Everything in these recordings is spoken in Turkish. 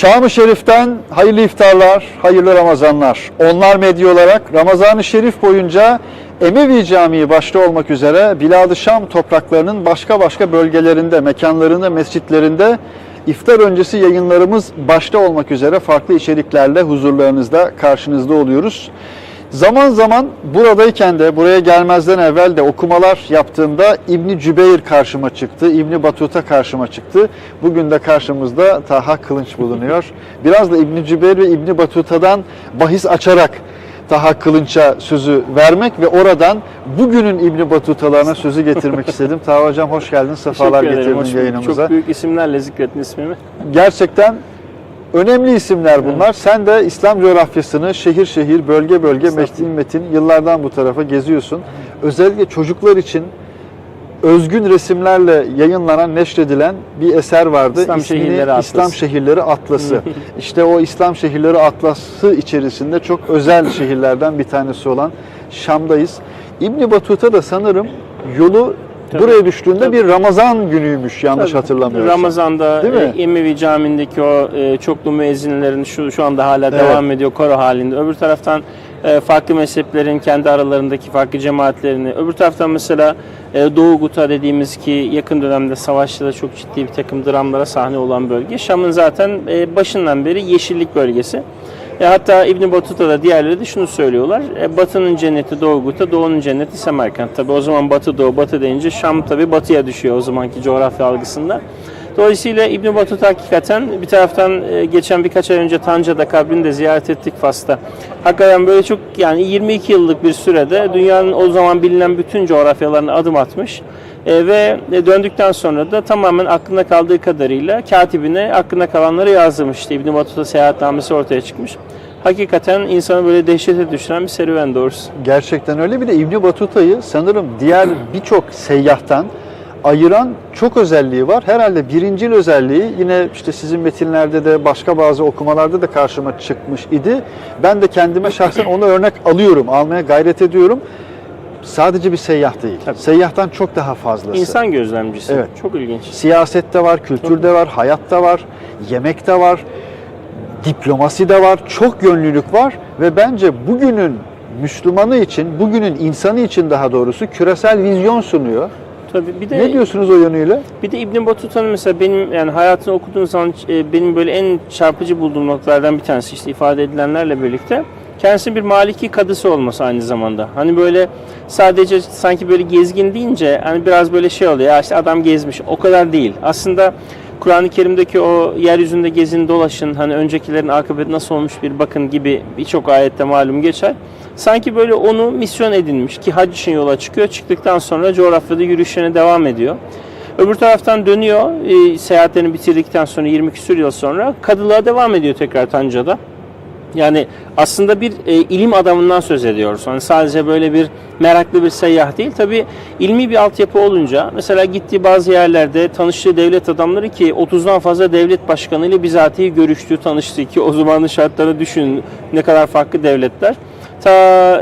Şam-ı Şerif'ten hayırlı iftarlar, hayırlı Ramazanlar. Onlar medya olarak Ramazan-ı Şerif boyunca Emevi Camii başta olmak üzere Bilad-ı Şam topraklarının başka başka bölgelerinde, mekanlarında, mescitlerinde iftar öncesi yayınlarımız başta olmak üzere farklı içeriklerle huzurlarınızda, karşınızda oluyoruz. Zaman zaman buradayken de buraya gelmezden evvel de okumalar yaptığımda İbni Cübeyr karşıma çıktı, İbni Batuta karşıma çıktı. Bugün de karşımızda Taha Kılınç bulunuyor. Biraz da İbni Cübeyr ve İbni Batuta'dan bahis açarak Taha Kılınç'a sözü vermek ve oradan bugünün İbni Batutalarına sözü getirmek istedim. Taha Hocam hoş geldin, sefalar getirdin yayınımıza. Çok büyük isimlerle zikrettin ismimi. Gerçekten önemli isimler bunlar. Sen de İslam coğrafyasını şehir şehir, bölge bölge, metin metin yıllardan bu tarafa geziyorsun. Özellikle çocuklar için özgün resimlerle yayınlanan, neşredilen bir eser vardı. İslam İsmini Şehirleri Atlası. İslam Şehirleri Atlası. işte o İslam Şehirleri Atlası içerisinde çok özel şehirlerden bir tanesi olan Şam'dayız. İbn Batuta da sanırım yolu Tabii, buraya düştüğünde tabii. bir Ramazan günüymüş yanlış Tabii. hatırlamıyorsam. Ramazan'da Değil mi? Emevi Camii'ndeki o e, çoklu müezzinlerin şu şu anda hala Evet. devam ediyor koro halinde. Öbür taraftan e, farklı mezheplerin kendi aralarındaki farklı cemaatlerini. Öbür taraftan mesela e, Doğu Guta dediğimiz ki yakın dönemde savaşta da çok ciddi bir takım dramlara sahne olan bölge. Şam'ın zaten e, başından beri yeşillik bölgesi. E, hatta İbn Battuta da diğerleri de şunu söylüyorlar. E, batının cenneti Doğu Guta, Doğu'nun cenneti Semerkant. Tabi o zaman Batı Doğu, Batı deyince Şam tabi batıya düşüyor o zamanki coğrafya algısında. Dolayısıyla İbn Battuta hakikaten bir taraftan e, geçen birkaç ay önce Tanca'da kabrini de ziyaret ettik Fas'ta. Hakikaten böyle çok yani 22 yıllık bir sürede dünyanın o zaman bilinen bütün coğrafyalarına adım atmış. E, ve döndükten sonra da tamamen aklına kaldığı kadarıyla katibine aklına kalanları yazdırmış. İşte İbn Battuta seyahatnamesi ortaya çıkmış. Hakikaten insanı böyle dehşete düşüren bir serüven doğrusu. Gerçekten öyle. Bir de İbni Batuta'yı sanırım diğer birçok seyyahtan ayıran çok özelliği var. Herhalde birincil özelliği yine işte sizin metinlerde de başka bazı okumalarda da karşıma çıkmış idi. Ben de kendime şahsen onu örnek alıyorum, almaya gayret ediyorum. Sadece bir seyyah değil. Tabii. Seyyahtan çok daha fazlası. İnsan gözlemcisi. Evet. Çok ilginç. Siyasette var, kültürde var, hayatta var, yemekte var, diplomasi de var, çok yönlülük var ve bence bugünün Müslümanı için, bugünün insanı için daha doğrusu küresel vizyon sunuyor. Tabii bir de Ne diyorsunuz o yönüyle? Bir de İbn Battuta'nın mesela benim yani hayatını okuduğum zaman e, benim böyle en çarpıcı bulduğum noktalardan bir tanesi işte ifade edilenlerle birlikte kendisi bir Maliki kadısı olması aynı zamanda. Hani böyle sadece sanki böyle gezgin deyince hani biraz böyle şey oluyor ya işte adam gezmiş o kadar değil. Aslında Kur'an-ı Kerim'deki o yeryüzünde gezin dolaşın hani öncekilerin akıbeti nasıl olmuş bir bakın gibi birçok ayette malum geçer. Sanki böyle onu misyon edinmiş ki hac için yola çıkıyor. Çıktıktan sonra coğrafyada yürüyüşlerine devam ediyor. Öbür taraftan dönüyor e, seyahatlerini bitirdikten sonra 20 küsur yıl sonra kadılığa devam ediyor tekrar Tanca'da. Yani aslında bir e, ilim adamından söz ediyoruz. Hani sadece böyle bir meraklı bir seyyah değil. Tabi ilmi bir altyapı olunca mesela gittiği bazı yerlerde tanıştığı devlet adamları ki 30'dan fazla devlet başkanıyla bizatihi görüştüğü, tanıştığı ki o zamanın şartlarını düşünün ne kadar farklı devletler. Ta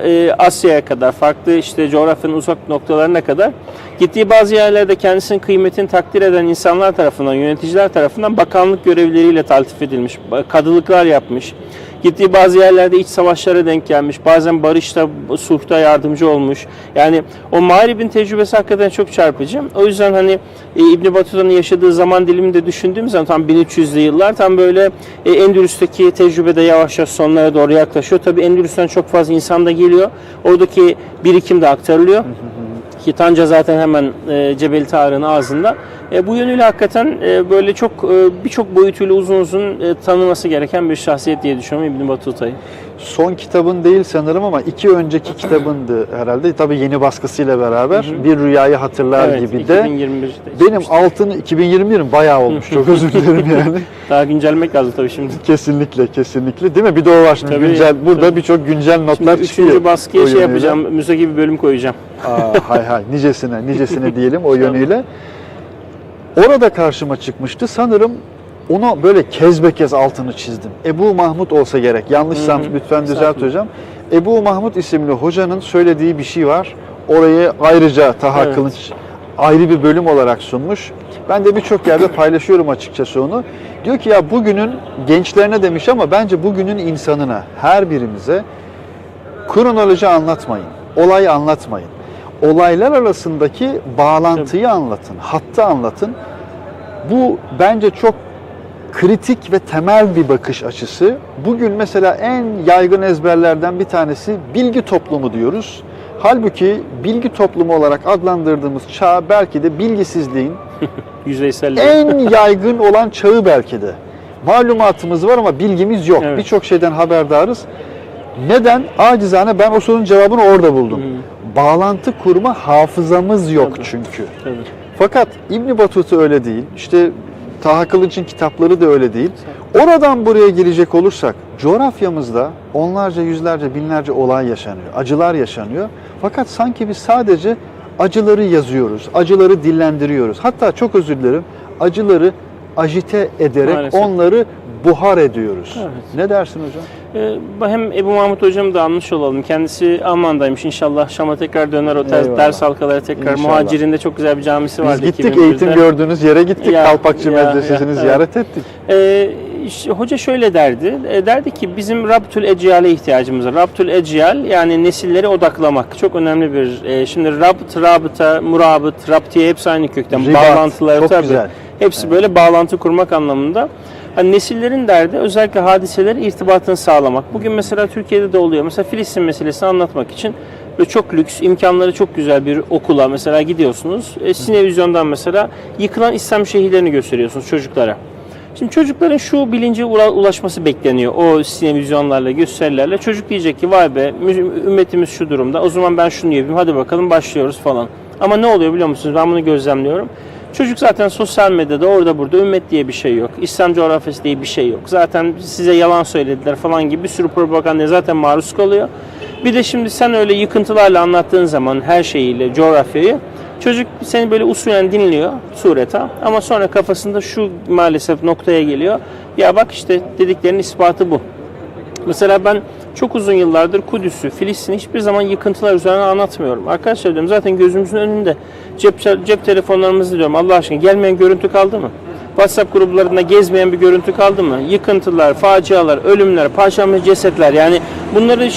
e, Asya'ya kadar, farklı işte coğrafyanın uzak noktalarına kadar gittiği bazı yerlerde kendisinin kıymetini takdir eden insanlar tarafından, yöneticiler tarafından bakanlık görevleriyle taltif edilmiş, kadılıklar yapmış. Gittiği bazı yerlerde iç savaşlara denk gelmiş. Bazen barışta, sulhta yardımcı olmuş. Yani o Mağrib'in tecrübesi hakikaten çok çarpıcı. O yüzden hani e, İbn Battuta'nın yaşadığı zaman dilimini de düşündüğüm zaman tam 1300'lü yıllar tam böyle e, Endülüs'teki tecrübede yavaş yavaş sonlara doğru yaklaşıyor. Tabii Endülüs'ten çok fazla insan da geliyor. Oradaki birikim de aktarılıyor. Ki Tanca zaten hemen e, Cebel Tarık'ın ağzında. E, bu yönüyle hakikaten e, böyle çok e, birçok boyutuyla uzun uzun e, tanıması gereken bir şahsiyet diye düşünüyorum İbn Battuta'yı. Son kitabın değil sanırım ama iki önceki kitabındı herhalde. Tabii yeni baskısıyla beraber bir rüyayı hatırlar Evet, gibi de. 2021'de Benim altını 2021 bayağı olmuş. Çok özür dilerim yani. Daha güncellemek lazım tabii şimdi. Kesinlikle, kesinlikle. Değil mi? Bir de o var şimdi Tabii, güncel. Burada birçok güncel Şimdi notlar çıkıyor. üçüncü baskıya şey yönüyle. yapacağım, müze gibi bölüm koyacağım. Aa, hay hay, nicesine, nicesine diyelim o yönüyle. Orada karşıma çıkmıştı. Sanırım onu böyle kez be kez altını çizdim. Ebu Mahmut olsa gerek. Yanlışsam Hı hı. lütfen düzelt hocam. Ebu Mahmut isimli hocanın söylediği bir şey var. Orayı ayrıca Taha Evet. Kılınç ayrı bir bölüm olarak sunmuş. Ben de birçok yerde paylaşıyorum açıkçası onu. Diyor ki ya bugünün gençlerine demiş ama bence bugünün insanına, her birimize kronoloji anlatmayın, olay anlatmayın. Olaylar arasındaki bağlantıyı anlatın, hattı anlatın. Bu bence çok kritik ve temel bir bakış açısı. Bugün mesela en yaygın ezberlerden bir tanesi bilgi toplumu diyoruz. Halbuki bilgi toplumu olarak adlandırdığımız çağ belki de bilgisizliğin en yaygın olan çağı belki de. Malumatımız var ama bilgimiz yok. Evet. Birçok şeyden haberdarız. Neden? Acizane ben o sorunun cevabını orada buldum. Bağlantı kurma hafızamız yok Tabii. çünkü. Tabii. Fakat İbn Batuta öyle değil. İşte Taha Kılıç'ın kitapları da öyle değil. Oradan buraya girecek olursak coğrafyamızda onlarca, yüzlerce, binlerce olay yaşanıyor. Acılar yaşanıyor. Fakat sanki biz sadece acıları yazıyoruz, acıları dillendiriyoruz. Hatta çok özür dilerim, acıları ajite ederek Maalesef. onları buhar ediyoruz. Evet. Ne dersin hocam? Ee, hem Ebu Mahmut hocam da anmış olalım. Kendisi Alman'daymış. İnşallah Şam'a tekrar döner o Eyvallah. ders halkaları tekrar. İnşallah. Muhacir'inde çok güzel bir camisi Biz vardı. gittik 2001'de. eğitim gördüğünüz yere gittik. Ya, Kalpakçı ya, Medresesi'ni ya, ziyaret ettik. Ee, hoca şöyle derdi. E, derdi ki bizim Rabtül Eciyal'e ihtiyacımız var. Rabtül Eciyal yani nesilleri odaklamak. Çok önemli bir. e, şimdi Rabt, Rabıta, Murabıt, Raptiye hepsi aynı kökten. Ribat, Bağlantıları çok tabii. güzel. Hepsi böyle bağlantı kurmak anlamında. Hani nesillerin derdi özellikle hadiseleri irtibatını sağlamak. Bugün mesela Türkiye'de de oluyor. Mesela Filistin meselesini anlatmak için ve çok lüks, imkanları çok güzel bir okula mesela gidiyorsunuz. E, Sinevizyon'dan mesela yıkılan İslam şehirlerini gösteriyorsunuz çocuklara. Şimdi çocukların şu bilince ula- ulaşması bekleniyor. O sinevizyonlarla, gösterilerle. Çocuk diyecek ki vay be ümmetimiz şu durumda. O zaman ben şunu yapayım. Hadi bakalım başlıyoruz falan. Ama ne oluyor biliyor musunuz? Ben bunu gözlemliyorum. Çocuk zaten sosyal medyada orada burada ümmet diye bir şey yok. İslam coğrafyası diye bir şey yok. Zaten size yalan söylediler falan gibi bir sürü propagandaya zaten maruz kalıyor. Bir de şimdi sen öyle yıkıntılarla anlattığın zaman her şeyiyle coğrafyayı çocuk seni böyle usulen dinliyor sureta ama sonra kafasında şu maalesef noktaya geliyor. Ya bak işte dediklerinin ispatı bu. Mesela ben çok uzun yıllardır Kudüs'ü, Filistin'i hiçbir zaman yıkıntılar üzerine anlatmıyorum. Arkadaşlar diyorum zaten gözümüzün önünde cep, cep telefonlarımızda diyorum Allah aşkına gelmeyen görüntü kaldı mı? WhatsApp gruplarında gezmeyen bir görüntü kaldı mı? Yıkıntılar, facialar, ölümler, parçalanmış cesetler yani bunları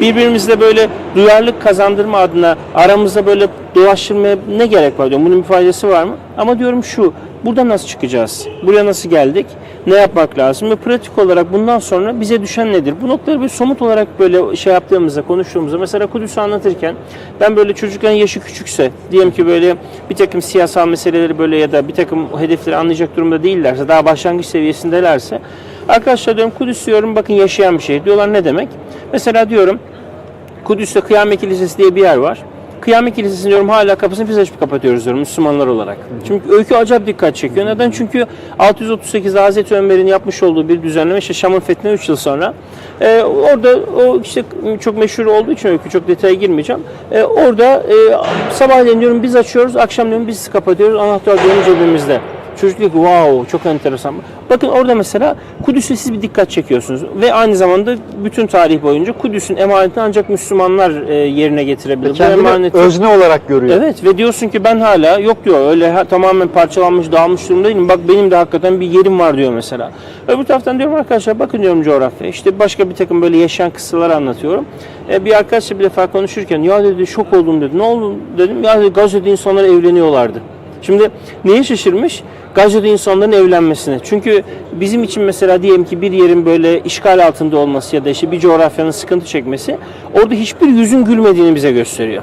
birbirimizle böyle duyarlılık kazandırma adına aramızda böyle dolaştırmaya ne gerek var diyorum. Bunun bir faydası var mı? Ama diyorum şu, burada nasıl çıkacağız? Buraya nasıl geldik? Ne yapmak lazım? Ve pratik olarak bundan sonra bize düşen nedir? Bu noktaları bir somut olarak böyle şey yaptığımızda, konuştuğumuzda mesela Kudüs'ü anlatırken ben böyle çocukken yaşı küçükse diyelim ki böyle bir takım siyasal meseleleri böyle ya da bir takım hedefleri anlayacak durumda değillerse, daha başlangıç seviyesindelerse arkadaşlar diyorum Kudüs diyorum bakın yaşayan bir şey. Diyorlar ne demek? Mesela diyorum Kudüs'te Kıyamet Kilisesi diye bir yer var. Kıyamet Kilisesi'nin diyorum hala kapısını biz açıp kapatıyoruz diyorum Müslümanlar olarak. Çünkü öykü acayip dikkat çekiyor. Neden? Çünkü 638'de Hazreti Ömer'in yapmış olduğu bir düzenleme işte Şam'ın fethine 3 yıl sonra. Ee, orada o işte çok meşhur olduğu için öykü çok detaya girmeyeceğim. Ee, orada e, sabahleyin diyorum biz açıyoruz, akşam diyorum biz kapatıyoruz. Anahtar diyorum cebimizde. Çocuk diyor ki wow çok enteresan. Bakın orada mesela Kudüs'e siz bir dikkat çekiyorsunuz ve aynı zamanda bütün tarih boyunca Kudüs'ün emanetini ancak Müslümanlar e, yerine getirebilir. Bu Kendini emaneti özne olarak görüyor. Evet ve diyorsun ki ben hala yok diyor öyle ha- tamamen parçalanmış dağılmış durumda değilim. Bak benim de hakikaten bir yerim var diyor mesela. Öbür taraftan diyorum arkadaşlar bakın diyorum coğrafya. İşte başka bir takım böyle yaşayan kıssalar anlatıyorum. E, bir arkadaşla bir defa konuşurken ya dedi şok oldum dedi. Ne oldu dedim. Ya dedi Gazze'de insanlar evleniyorlardı. Şimdi neye şaşırmış? Gazze'de insanların evlenmesine. Çünkü bizim için mesela diyelim ki bir yerin böyle işgal altında olması ya da işte bir coğrafyanın sıkıntı çekmesi orada hiçbir yüzün gülmediğini bize gösteriyor.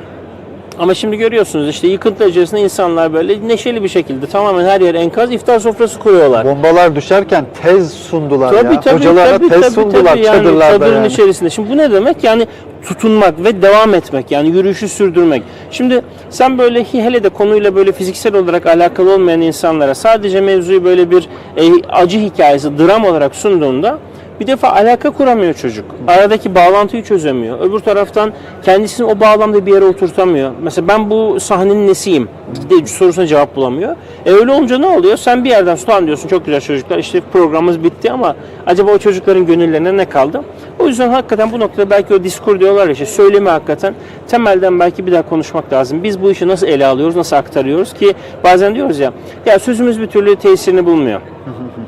Ama şimdi görüyorsunuz işte yıkıntı içerisinde insanlar böyle neşeli bir şekilde tamamen her yer enkaz iftar sofrası kuruyorlar. Bombalar düşerken tez sundular Tabii ya. tabii Hocalara tabii, tez tabii, sundular tabii. Yani çadırlarda çadırın yani. içerisinde. Şimdi bu ne demek? Yani tutunmak ve devam etmek yani yürüyüşü sürdürmek. Şimdi sen böyle hele de konuyla böyle fiziksel olarak alakalı olmayan insanlara sadece mevzuyu böyle bir e, acı hikayesi, dram olarak sunduğunda Bir defa alaka kuramıyor çocuk. Aradaki bağlantıyı çözemiyor. Öbür taraftan kendisini o bağlamda bir yere oturtamıyor. Mesela ben bu sahnenin nesiyim de sorusuna cevap bulamıyor. E öyle olunca ne oluyor? Sen bir yerden sonra diyorsun çok güzel çocuklar işte programımız bitti ama acaba o çocukların gönüllerine ne kaldı? O yüzden hakikaten bu noktada belki o diskur diyorlar işte söylemi hakikaten temelden belki bir daha konuşmak lazım. Biz bu işi nasıl ele alıyoruz, nasıl aktarıyoruz ki bazen diyoruz ya ya sözümüz bir türlü tesirini bulmuyor.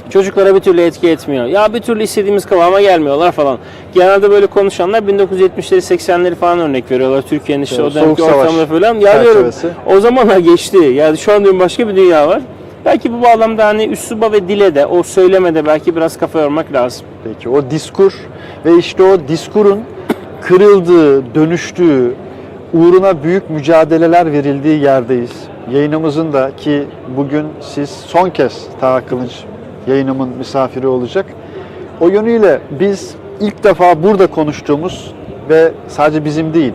Çocuklara bir türlü etki etmiyor. Ya bir türlü istediğimiz kıvama gelmiyorlar falan. Genelde böyle konuşanlar 1970'leri 80'leri falan örnek veriyorlar. Türkiye'nin işte Evet, o dönemki ortamda falan. Ya diyorum o zamanlar geçti. Yani şu an diyorum başka bir dünya var. Belki bu bağlamda hani üsluba ve dile de o söylemede belki biraz kafa yormak lazım. Peki o diskur ve işte o diskurun kırıldığı, dönüştüğü, uğruna büyük mücadeleler verildiği yerdeyiz. Yayınımızın da ki bugün siz son kez Taha Kılınç yayınımın misafiri olacak. O yönüyle biz ilk defa burada konuştuğumuz ve sadece bizim değil,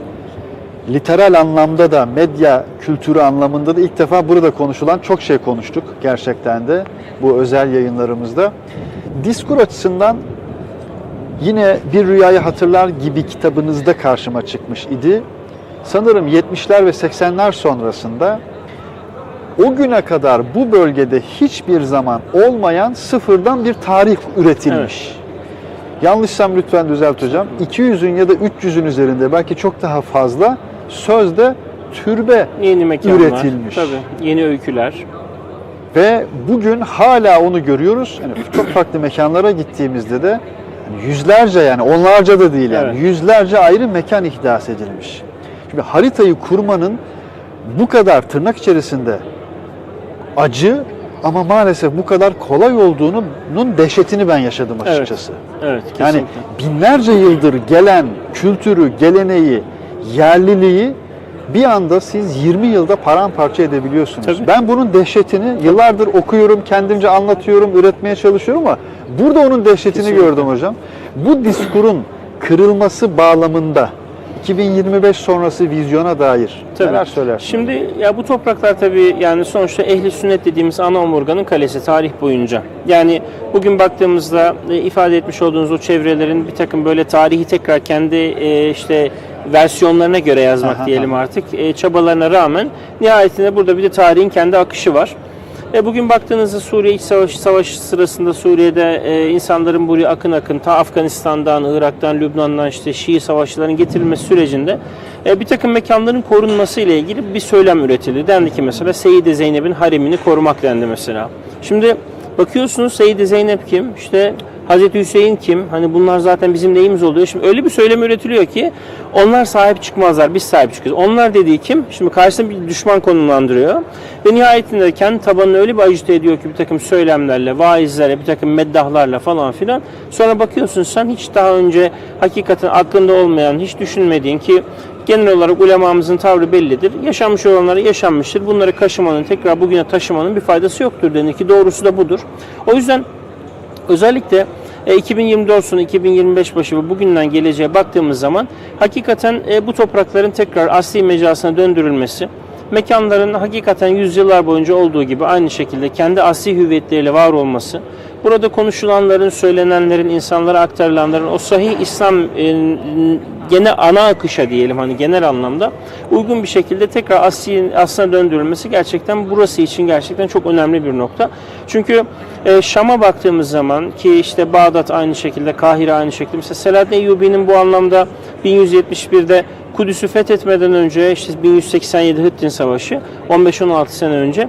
literal anlamda da medya kültürü anlamında da ilk defa burada konuşulan çok şey konuştuk gerçekten de bu özel yayınlarımızda. Diskur açısından yine Bir Rüyayı Hatırlar gibi kitabınızda karşıma çıkmış idi. Sanırım 70'ler ve 80'ler sonrasında o güne kadar bu bölgede hiçbir zaman olmayan sıfırdan bir tarih üretilmiş. Yanlışsam lütfen düzelt hocam. 200'ün ya da 300'ün üzerinde belki çok daha fazla sözde türbe Yeni mekanlar. Üretilmiş. Tabii. Yeni öyküler. ve bugün hala onu görüyoruz. Yani çok farklı mekanlara gittiğimizde de yüzlerce yani onlarca da değil yani Evet. yüzlerce ayrı mekan ihdas edilmiş. Şimdi haritayı kurmanın bu kadar tırnak içerisinde acı ama maalesef bu kadar kolay olduğunun dehşetini ben yaşadım Evet. açıkçası. Evet kesinlikle. Yani binlerce yıldır gelen kültürü, geleneği, yerliliği bir anda siz 20 yılda paramparça edebiliyorsunuz. Tabii. Ben bunun dehşetini yıllardır okuyorum, kendimce anlatıyorum, üretmeye çalışıyorum ama burada onun dehşetini Kesinlikle. gördüm hocam. Bu diskurun kırılması bağlamında 2025 sonrası vizyona dair Tabii. neler söylersiniz? Şimdi ya bu topraklar tabii yani sonuçta ehli sünnet dediğimiz ana omurganın kalesi tarih boyunca. Yani bugün baktığımızda e, ifade etmiş olduğunuz o çevrelerin bir takım böyle tarihi tekrar kendi e, işte versiyonlarına göre yazmak Aha, diyelim artık e, çabalarına rağmen nihayetinde burada bir de tarihin kendi akışı var. E, bugün baktığınızda Suriye İç Savaşı, savaşı sırasında Suriye'de e, insanların buraya akın akın ta Afganistan'dan, Irak'tan, Lübnan'dan işte Şii savaşçıların getirilmesi sürecinde e, bir takım mekanların korunması ile ilgili bir söylem üretildi. Dendi ki mesela Seyyide Zeynep'in haremini korumak dendi mesela. Şimdi bakıyorsunuz Seyyide Zeynep kim? İşte Hazreti Hüseyin kim? Hani bunlar zaten bizim neyimiz oluyor? Şimdi öyle bir söylem üretiliyor ki onlar sahip çıkmazlar, biz sahip çıkıyoruz. Onlar dediği kim? Şimdi karşısında bir düşman konumlandırıyor. Ve nihayetinde kendi tabanını öyle bir ajite ediyor ki bir takım söylemlerle, vaizlerle, bir takım meddahlarla falan filan. Sonra bakıyorsun sen hiç daha önce hakikaten aklında olmayan, hiç düşünmediğin ki genel olarak ulemamızın tavrı bellidir. Yaşanmış olanları yaşanmıştır. Bunları kaşımanın, tekrar bugüne taşımanın bir faydası yoktur denir ki doğrusu da budur. O yüzden Özellikle e, 2024 sonu 2025 başı ve bugünden geleceğe baktığımız zaman hakikaten e, bu toprakların tekrar asli mecrasına döndürülmesi, mekanların hakikaten yüzyıllar boyunca olduğu gibi aynı şekilde kendi asli hüviyetleriyle var olması, burada konuşulanların, söylenenlerin, insanlara aktarılanların o sahih İslam e, gene ana akışa diyelim hani genel anlamda uygun bir şekilde tekrar asli, aslına döndürülmesi gerçekten burası için gerçekten çok önemli bir nokta. Çünkü e, Şam'a baktığımız zaman ki işte Bağdat aynı şekilde, Kahire aynı şekilde. Mesela Selahaddin Eyyubi'nin bu anlamda 1171'de Kudüs'ü fethetmeden önce işte 1187 Hıttin Savaşı 15-16 sene önce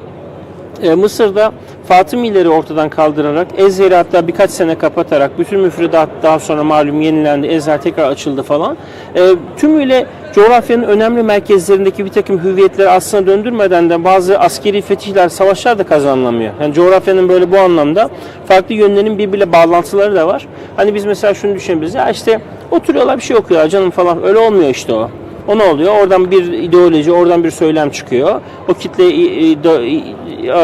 e, Mısır'da Fatımileri ortadan kaldırarak Ezher'i hatta birkaç sene kapatarak bütün müfredat daha sonra malum yenilendi. Ezher tekrar açıldı falan. E, tümüyle coğrafyanın önemli merkezlerindeki bir takım hüviyetleri aslında döndürmeden de bazı askeri fetihler, savaşlar da kazanılamıyor. Yani coğrafyanın böyle bu anlamda farklı yönlerinin birbiriyle bağlantıları da var. Hani biz mesela şunu düşünebiliriz. Ya işte oturuyorlar bir şey okuyorlar canım falan. Öyle olmuyor işte o. O ne oluyor? Oradan bir ideoloji, oradan bir söylem çıkıyor. O kitle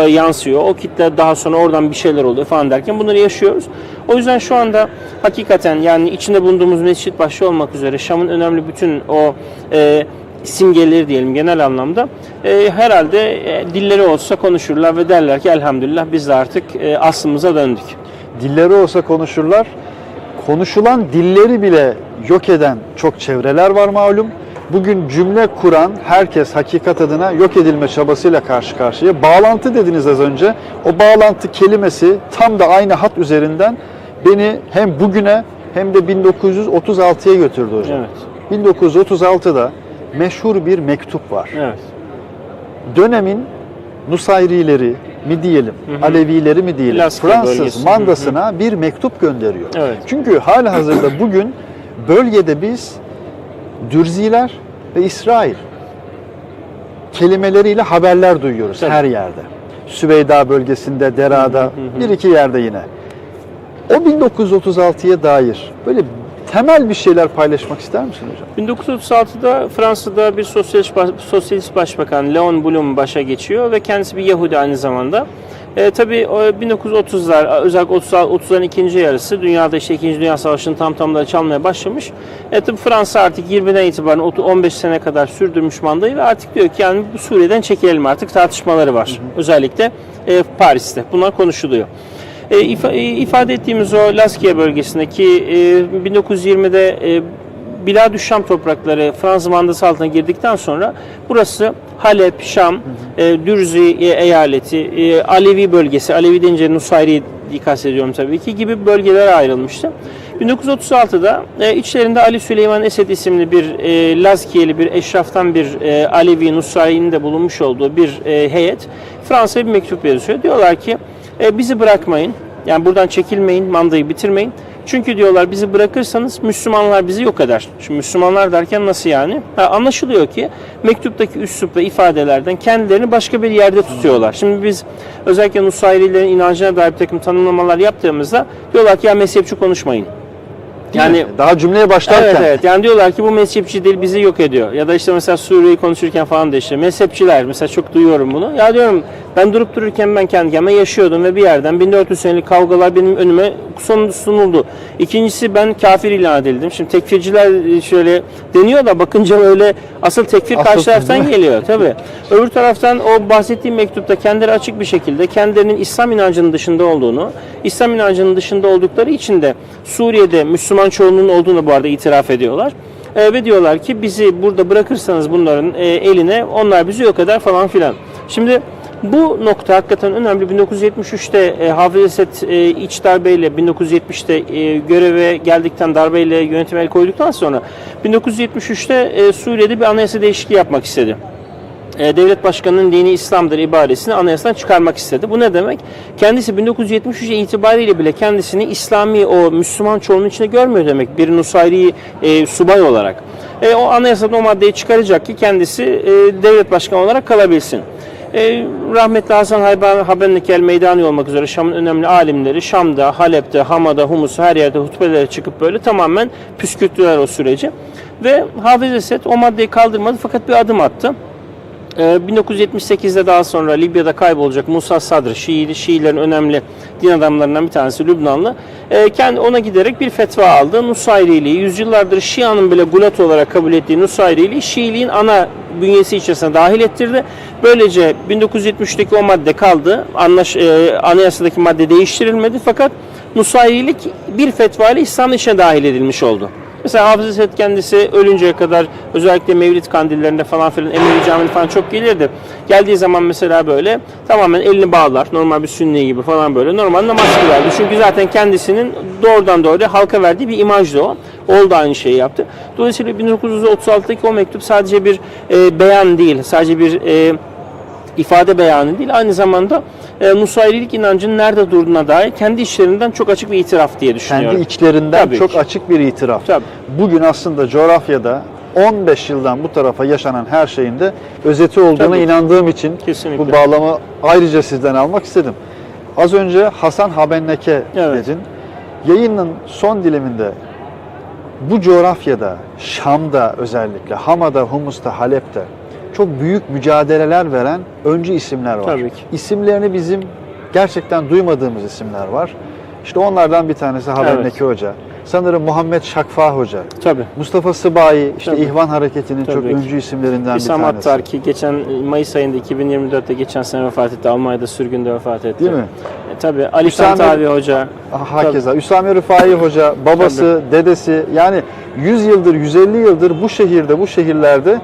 yansıyor. O kitle daha sonra oradan bir şeyler oluyor falan derken bunları yaşıyoruz. O yüzden şu anda hakikaten yani içinde bulunduğumuz mescit başta olmak üzere Şam'ın önemli bütün o e, simgeleri diyelim genel anlamda e, herhalde e, dilleri olsa konuşurlar ve derler ki elhamdülillah biz de artık e, aslımıza döndük. dilleri olsa konuşurlar, konuşulan dilleri bile yok eden çok çevreler var malum. Bugün cümle kuran herkes hakikat adına yok edilme çabasıyla karşı karşıya. Bağlantı dediniz az önce. O bağlantı kelimesi tam da aynı hat üzerinden beni hem bugüne hem de 1936'ya götürdü hocam. Evet. 1936'da meşhur bir mektup var. Evet. Dönemin Nusayrileri mi diyelim, Hı hı. Alevileri mi diyelim, Laskiye Fransız bölgesi. mandasına bir mektup gönderiyor. Evet. Çünkü hala hazırda bugün bölgede biz Dürziler ve İsrail kelimeleriyle haberler duyuyoruz Tabii. her yerde. Süveyda bölgesinde, Dera'da, bir iki yerde yine. O 1936'ya dair böyle temel bir şeyler paylaşmak ister misin hocam? 1936'da Fransa'da bir sosyalist, baş- sosyalist başbakan Leon Blum başa geçiyor ve kendisi bir Yahudi aynı zamanda. E, tabii o 1930'lar özellikle 30 30'ların ikinci yarısı dünyada işte 2. Dünya Savaşı'nın tam tamları çalmaya başlamış. E, tabii Fransa artık 20'den itibaren 30 15 sene kadar sürdürmüş mandayı ve artık diyor ki yani bu Suriye'den çekilelim artık tartışmaları var. Özellikle e, Paris'te bunlar konuşuluyor. E, ifa- e, ifade ettiğimiz o Laskiye bölgesindeki e, 1920'de e, Biladüs-Şam toprakları Fransız mandası altına girdikten sonra burası Halep, Şam, e, Dürzi e, eyaleti, e, Alevi bölgesi, Alevi deyince Nusayri'yi kastediyorum tabii ki gibi bölgelere ayrılmıştı. 1936'da e, içlerinde Ali Süleyman Esed isimli bir e, Lazkiyeli bir eşraftan bir e, Alevi Nusayri'nin de bulunmuş olduğu bir e, heyet Fransa'ya bir mektup yazıyor. Diyorlar ki e, bizi bırakmayın. Yani buradan çekilmeyin, mandayı bitirmeyin. Çünkü diyorlar bizi bırakırsanız Müslümanlar bizi yok eder. Şimdi Müslümanlar derken nasıl yani? Ha, anlaşılıyor ki mektuptaki üslup ve ifadelerden kendilerini başka bir yerde tutuyorlar. Şimdi biz özellikle Nusayrilerin inancına dair bir takım tanımlamalar yaptığımızda diyorlar ki ya mezhepçi konuşmayın. Yani Yani daha cümleye başlarken Evet evet yani diyorlar ki bu mezhepçi değil bizi yok ediyor. Ya da işte mesela Suriye'yi konuşurken falan da işte mezhepçiler mesela çok duyuyorum bunu. Ya diyorum ben durup dururken ben kendi kendime yaşıyordum ve bir yerden 1400 senelik kavgalar benim önüme sunuldu. İkincisi ben kafir ilan edildim. Şimdi tekfirciler şöyle deniyor da bakınca öyle asıl tekfir Asıl karşı taraftan geliyor tabi. Öbür taraftan o bahsettiğim mektupta kendileri açık bir şekilde kendilerinin İslam inancının dışında olduğunu, İslam inancının dışında oldukları için de Suriye'de Müslüman çoğunluğun olduğunu bu arada itiraf ediyorlar. E, ve diyorlar ki bizi burada bırakırsanız bunların e, eline onlar bizi yok eder falan filan. Şimdi bu nokta hakikaten önemli. 1973'te e, Hafız Esed e, iç darbeyle 1970'te e, göreve geldikten darbeyle yönetime el koyduktan sonra 1973'te e, Suriye'de bir anayasa değişikliği yapmak istedi e, devlet başkanının dini İslam'dır ibaresini anayasadan çıkarmak istedi. Bu ne demek? Kendisi 1973 itibariyle bile kendisini İslami o Müslüman çoğunun içinde görmüyor demek. Bir Nusayri e, subay olarak. E, o anayasadan o maddeyi çıkaracak ki kendisi e, devlet başkanı olarak kalabilsin. E, rahmetli Hasan Hayban Habenlik el Meydani olmak üzere Şam'ın önemli alimleri Şam'da, Halep'te, Hama'da, Humus'ta her yerde hutbelere çıkıp böyle tamamen püskürttüler o süreci. Ve Hafız Esed o maddeyi kaldırmadı fakat bir adım attı. Ee, 1978'de daha sonra Libya'da kaybolacak Musa Sadr, Şii, Şiilerin önemli din adamlarından bir tanesi Lübnanlı. Ee, kendi ona giderek bir fetva aldı. Nusayriliği, yüzyıllardır Şia'nın bile gulat olarak kabul ettiği Nusayriliği Şiiliğin ana bünyesi içerisine dahil ettirdi. Böylece 1973'teki o madde kaldı. Anlaş, e, anayasadaki madde değiştirilmedi fakat Nusayrilik bir fetva ile İslam'ın içine dahil edilmiş oldu. Mesela Hafız Esed kendisi ölünceye kadar özellikle Mevlid kandillerinde falan filan Emevi Camii'ne falan çok gelirdi. Geldiği zaman mesela böyle tamamen elini bağlar. Normal bir sünni gibi falan böyle normal namaz kılardı. Çünkü zaten kendisinin doğrudan doğruya halka verdiği bir imajdı o. Oğul da aynı şeyi yaptı. Dolayısıyla 1936'daki o mektup sadece bir e, beyan değil. Sadece bir e, ifade beyanı değil. Aynı zamanda e, Nusayrilik inancının nerede durduğuna dair kendi işlerinden çok açık bir itiraf diye düşünüyorum. kendi içlerinden Tabii çok ki. açık bir itiraf. Tabii. Bugün aslında coğrafyada 15 yıldan bu tarafa yaşanan her şeyin de özeti olduğuna Tabii. inandığım için Kesinlikle. bu bağlamı ayrıca sizden almak istedim. Az önce Hasan Habenneke Evet. dedin. Yayının son diliminde bu coğrafyada, Şam'da özellikle, Hama'da, Humus'ta, Halep'te çok büyük mücadeleler veren öncü isimler var. Tabii ki. İsimlerini bizim gerçekten duymadığımız isimler var. İşte onlardan bir tanesi Habenneke Hoca. sanırım Muhammed Şakfa Hoca, Tabii. Mustafa Sıbayi, işte Tabii. İhvan Hareketi'nin çok Tabii ki. öncü isimlerinden İslam bir tanesi. Attar ki geçen Mayıs ayında 2024'te geçen sene vefat etti. Almanya'da sürgünde vefat etti. Değil mi? E, tabii Ali Hüsame- Tantavi Hoca. Ah, Hakeza. Üsame Rıfai Hoca, babası, dedesi yani 100 yıldır, 150 yıldır bu şehirde, bu şehirlerde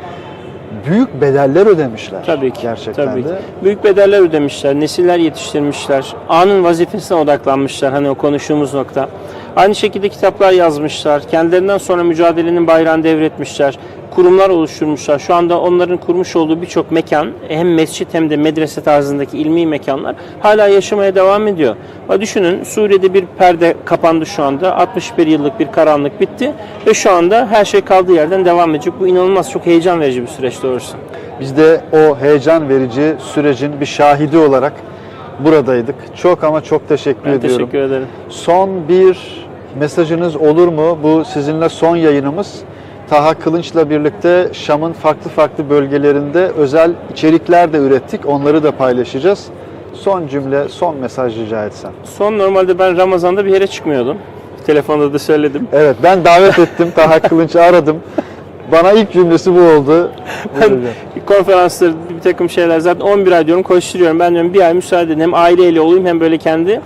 büyük bedeller ödemişler. Tabii ki. Gerçekten tabii de. ki. Büyük bedeller ödemişler, nesiller yetiştirmişler. Anın vazifesine odaklanmışlar hani o konuştuğumuz nokta. Aynı şekilde kitaplar yazmışlar. Kendilerinden sonra mücadelenin bayrağını devretmişler. Kurumlar oluşturmuşlar. Şu anda onların kurmuş olduğu birçok mekan hem mescit hem de medrese tarzındaki ilmi mekanlar hala yaşamaya devam ediyor. Ve düşünün Suriye'de bir perde kapandı şu anda. 61 yıllık bir karanlık bitti ve şu anda her şey kaldığı yerden devam edecek. Bu inanılmaz çok heyecan verici bir süreç doğrusu. Biz de o heyecan verici sürecin bir şahidi olarak buradaydık. Çok ama çok teşekkür Ben ediyorum. teşekkür ederim. Son bir mesajınız olur mu? Bu sizinle son yayınımız. Taha Kılınç'la birlikte Şam'ın farklı farklı bölgelerinde özel içerikler de ürettik. Onları da paylaşacağız. Son cümle, son mesaj rica etsem. Son normalde ben Ramazan'da bir yere çıkmıyordum. Telefonda da söyledim. Evet ben davet ettim. Taha Kılınç'ı aradım. Bana ilk cümlesi bu oldu. Buyurun. Konferanslar, bir takım şeyler zaten 11 ay diyorum koşturuyorum. Ben diyorum bir ay müsaade edin. Hem aileyle olayım hem böyle kendi.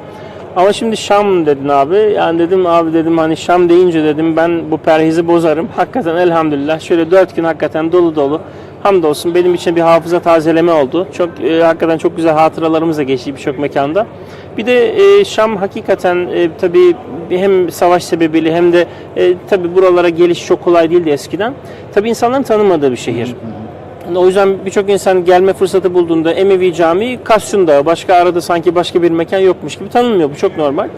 Ama şimdi Şam dedin abi. Yani dedim abi dedim hani Şam deyince dedim ben bu perhizi bozarım. Hakikaten elhamdülillah şöyle 4 gün hakikaten dolu dolu. Hamdolsun benim için bir hafıza tazeleme oldu. Çok e, hakikaten çok güzel hatıralarımız da geçti birçok mekanda. Bir de e, Şam hakikaten e, tabii hem savaş sebebiyle hem de e, tabii buralara geliş çok kolay değildi eskiden. Tabii insanların tanımadığı bir şehir. Yani o yüzden birçok insan gelme fırsatı bulduğunda Emevi Camii Kassun Dağı, başka arada sanki başka bir mekan yokmuş gibi tanınmıyor. Bu çok normal.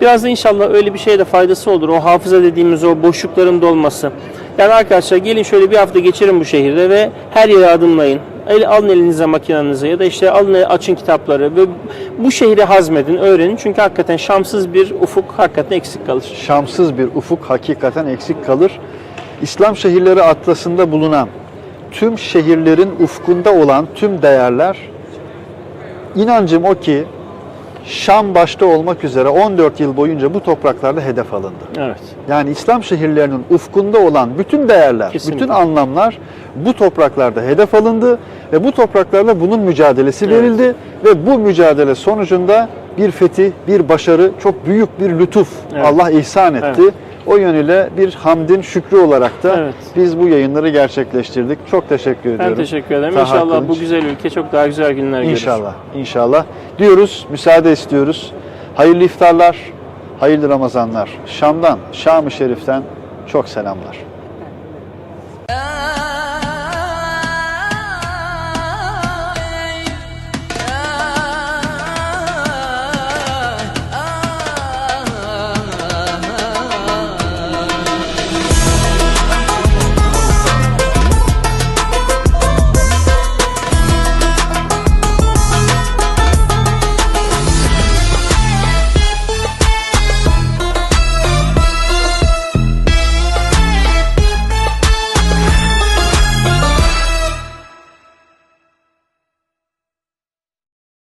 Biraz da inşallah öyle bir şeye de faydası olur. O hafıza dediğimiz o boşlukların dolması. Yani arkadaşlar gelin şöyle bir hafta geçirin bu şehirde ve her yere adımlayın. El, alın elinize makinenize ya da işte alın açın kitapları ve bu şehri hazmedin, öğrenin. Çünkü hakikaten şamsız bir ufuk hakikaten eksik kalır. Şamsız bir ufuk hakikaten eksik kalır. İslam şehirleri atlasında bulunan tüm şehirlerin ufkunda olan tüm değerler inancım o ki Şam başta olmak üzere 14 yıl boyunca bu topraklarda hedef alındı. Evet. Yani İslam şehirlerinin ufkunda olan bütün değerler, Kesinlikle. bütün anlamlar bu topraklarda hedef alındı ve bu topraklarda bunun mücadelesi Evet. verildi ve bu mücadele sonucunda bir fetih, bir başarı, çok büyük bir lütuf Evet. Allah ihsan etti. Evet. O yönüyle bir hamdin şükrü olarak da evet. biz bu yayınları gerçekleştirdik. Çok teşekkür ediyorum. Ben teşekkür ederim. Taha inşallah Kılınç. bu güzel ülke çok daha güzel günler görür. İnşallah. İnşallah. Diyoruz, müsaade istiyoruz. Hayırlı iftarlar, hayırlı Ramazanlar. Şam'dan, Şam-ı Şerif'ten çok selamlar.